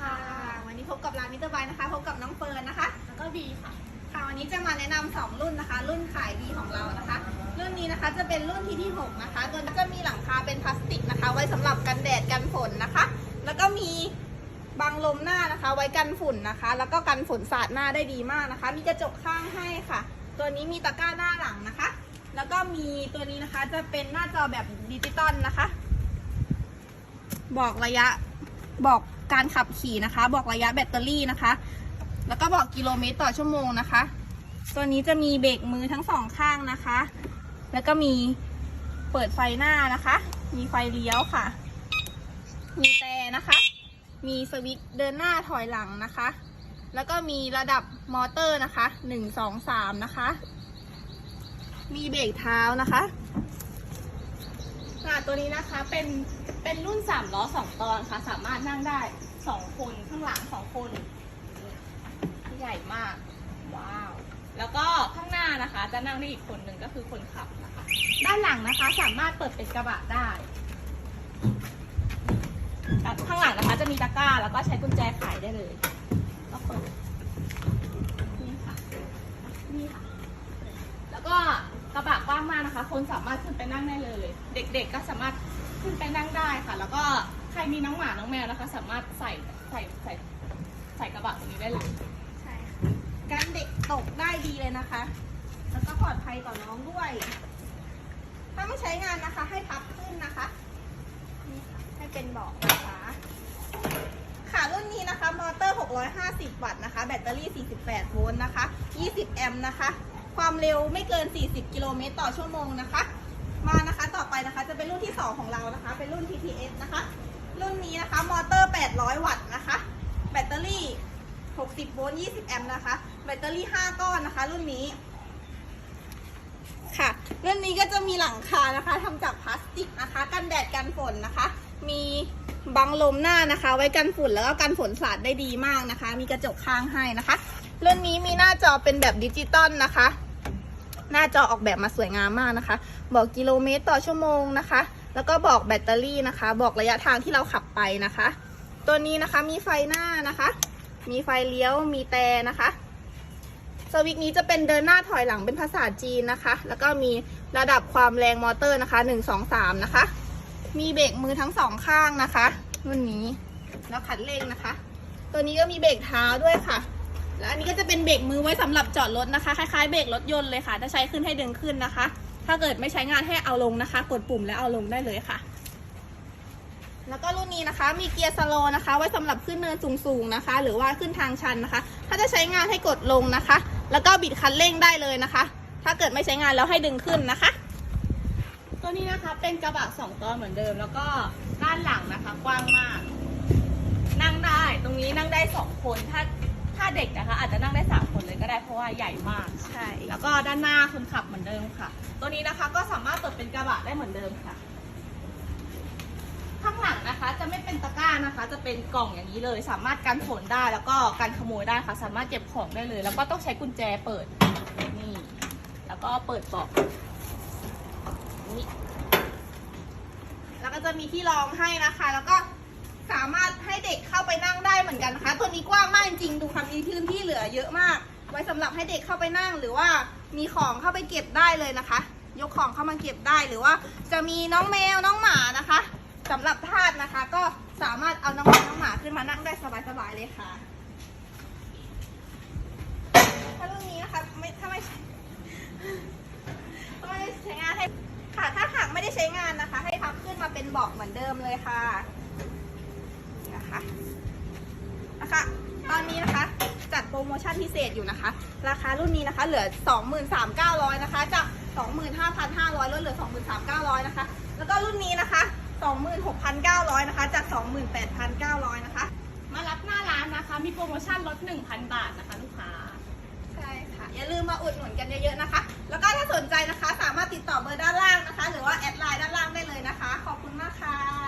ค่ะ วันนี้พบกับร้านมิเตอร์ไบนะคะ พบกับน้องเฟิร์นนะคะ แล้วก็บีค่ะ ค่ะวันนี้จะมาแนะนำสองรุ่นนะคะ รุ่นขายดีของเรานะคะ รุ่นนี้นะคะจะเป็นรุ่นที่ที่6นะคะ ตัวนี้จะมีหลังคาเป็นพลาสติกนะคะ ไว้สำหรับกันแดดกันฝนนะคะ แล้วก็มีบังลมหน้านะคะ ไว้กันฝุ่นนะคะ แล้วก็กันฝนสาดหน้าได้ดีมากนะคะ มีกระจกข้างให้ค่ะ ตัวนี้มีตะกร้าหน้าหลังนะคะ แล้วก็มีตัวนี้นะคะจะเป็นหน้าจอแบบดิจิตอลนะคะ บอกระยะบอก การขับขี่นะคะ บอกระยะแบตเตอรี่นะคะ แล้วก็บอกกิโลเมตรต่อชั่วโมงนะคะ ตัวนี้จะมีเบรกมือทั้งสองข้างนะคะ แล้วก็มีเปิดไฟหน้านะคะ มีไฟเลี้ยวค่ะ มีแต่นะคะ มีสวิตช์เดินหน้าถอยหลังนะคะ แล้วก็มีระดับมอเตอร์นะคะหนึ่งสองสามนะคะ มีเบรกเท้านะคะตัวนี้นะคะเป็น เป็นรุ่นสามล้อสองตอนค่ะ สามารถนั่งได้สองคนข้างหลังสองคนนี่ใหญ่มาก ว้าว แล้วก็ข้างหน้านะคะ จะนั่งได้อีกคนหนึ่งก็คือคนขับนะคะ ด้านหลังนะคะสามารถเปิดเป็นกระบะได้ข้างหลังนะคะจะมีตะกร้าแล้วก็ใช้กุญแจไขได้เลยก็เปิดนี่ค่ะนี่ค่ะ แล้วก็กระบะกว้างมากนะคะ คนสามารถขึ้นไปนั่งได้เลย เด็กๆก็สามารถ ขึ้นไปนั่งได้ค่ะ แล้วก็ใครมีน้องหมา น้องแมวนะคะ สามารถใส่ใส่ใส่ใส่กระบะตรงนี้ได้เลยใช่ค่ะการเด็กตกได้ดีเลยนะคะ แล้วก็ปลอดภัยต่อน้องด้วย ถ้าไม่ใช้งานนะคะ ให้พับขึ้นนะคะนี่ค่ะให้เป็นเบาะนะคะ ค่ะรุ่นนี้นะคะ มอเตอร์ 650 วัตต์นะคะ แบตเตอรี่ 48 โวลต์นะคะ 20 แอมป์นะคะ ความเร็วไม่เกิน 40 กิโลเมตรต่อชั่วโมงนะคะ มานะคะ 2 ของเรานะคะ เป็นรุ่น TTS นะคะ รุ่นนี้นะคะมอเตอร์ 800 วัตต์นะคะ แบตเตอรี่ 60 โวลต์ 20 แอมป์นะคะ แบตเตอรี่ 5 ก้อนนะคะ รุ่นนี้ ค่ะ รุ่นนี้ก็จะมีหลังคานะคะทำจากพลาสติกนะคะ กันแดดกันฝนนะคะ มีบังลมหน้านะคะ ไว้กันฝุ่นแล้วก็กันฝนสาดได้ดีมากนะคะ มีกระจกข้างให้นะคะ รุ่นนี้มีหน้าจอเป็นแบบดิจิตอลนะคะ หน้าจอออกแบบมาสวยงามมากนะคะ บอกกิโลเมตรต่อชั่วโมงนะคะ แล้วก็บอกแบตเตอรี่นะคะ บอกระยะทางที่เราขับไปนะคะ ตัวนี้นะคะมีไฟหน้านะคะ มีไฟเลี้ยวมีแต่นะคะสวิตช์นี้จะเป็นเดินหน้าถอยหลังเป็นภาษาจีนนะคะ แล้วก็มีระดับความแรงมอเตอร์นะคะ1 2 3นะคะ มีเบรกมือทั้งสองข้างนะคะรุ่นนี้ แล้วขัดเร่งนะคะ ตัวนี้ก็มีเบรกเท้าด้วยค่ะ แล้วอันนี้ก็จะเป็นเบรกมือไว้สำหรับจอดรถนะคะ คล้ายๆเบรกรถยนต์เลยค่ะ ถ้าใช้ขึ้นให้ดึงขึ้นนะคะ ถ้าเกิดไม่ใช้งานให้เอาลงนะคะ กดปุ่มแล้วเอาลงได้เลยค่ะ แล้วก็รุ่นนี้นะคะ มีเกียร์สโลนะคะ ไว้สำหรับขึ้นเนินสูงๆนะคะ หรือว่าขึ้นทางชันนะคะ ถ้าจะใช้งานให้กดลงนะคะ แล้วก็บิดคันเร่งได้เลยนะคะ ถ้าเกิดไม่ใช้งานแล้วให้ดึงขึ้นนะคะ ตัวนี้นะคะเป็นกระบะสองตอนเหมือนเดิม แล้วก็ด้านหลังนะคะ กว้างมาก นั่งได้ตรงนี้นั่งได้สองคนถ้า เด็กนะคะ อาจจะนั่งได้สามคนเลยก็ได้เพราะว่าใหญ่มาก ใช่ แล้วก็ด้านหน้าคนขับเหมือนเดิมค่ะ ตัวนี้นะคะก็สามารถเปิดเป็นกระบะได้เหมือนเดิมค่ะ ข้างหลังนะคะจะไม่เป็นตะกร้านะคะ จะเป็นกล่องอย่างนี้เลย สามารถกันฝนได้แล้วก็กันขโมยได้ค่ะ สามารถเก็บของได้เลย แล้วก็ต้องใช้กุญแจเปิดนี่แล้วก็เปิดเบาะนี่แล้วก็จะมีที่รองให้นะคะ แล้วก็ สามารถให้เด็กเข้าไปนั่งได้เหมือนกันนะคะ ตัวนี้กว้างมากจริงๆดูความมีพื้นที่เหลือเยอะมาก ไว้สำหรับให้เด็กเข้าไปนั่งหรือว่ามีของเข้าไปเก็บได้เลยนะคะ ยกของเข้ามาเก็บได้หรือว่า จะมีน้องแมวน้องหมานะคะสำหรับทาสนะคะ ก็สามารถเอาน้องแมวน้องหมาขึ้นมานั่งได้สบายๆเลยค่ะถ้ารุ่นนี้นะคะไม่ถ้าไม่ใช้ถ้าไม่ได้ใช้งานให้ค่ะถ้าหากไม่ได้ใช้งานนะคะ ให้พับขึ้นมาเป็นเบาะเหมือนเดิมเลยค่ะ นะคะ นะคะ ตอนนี้นะคะจัดโปรโมชั่นพิเศษอยู่นะคะ ราคารุ่นนี้นะคะเหลือ 23,900นะคะ จาก 25,500ลดเหลือ 23,900นะคะ แล้วก็รุ่นนี้นะคะ 26,900นะคะ จาก 28,900นะคะ มารับหน้าร้านนะคะ มีโปรโมชั่นลด 1,000 บาทนะคะลูกค้า ใช่ค่ะ อย่าลืมมาอุดหนุนกันเยอะๆนะคะ แล้วก็ถ้าสนใจนะคะ สามารถติดต่อเบอร์ด้านล่างนะคะ หรือว่าแอดไลน์ด้านล่างได้เลยนะคะ ขอบคุณมากค่ะ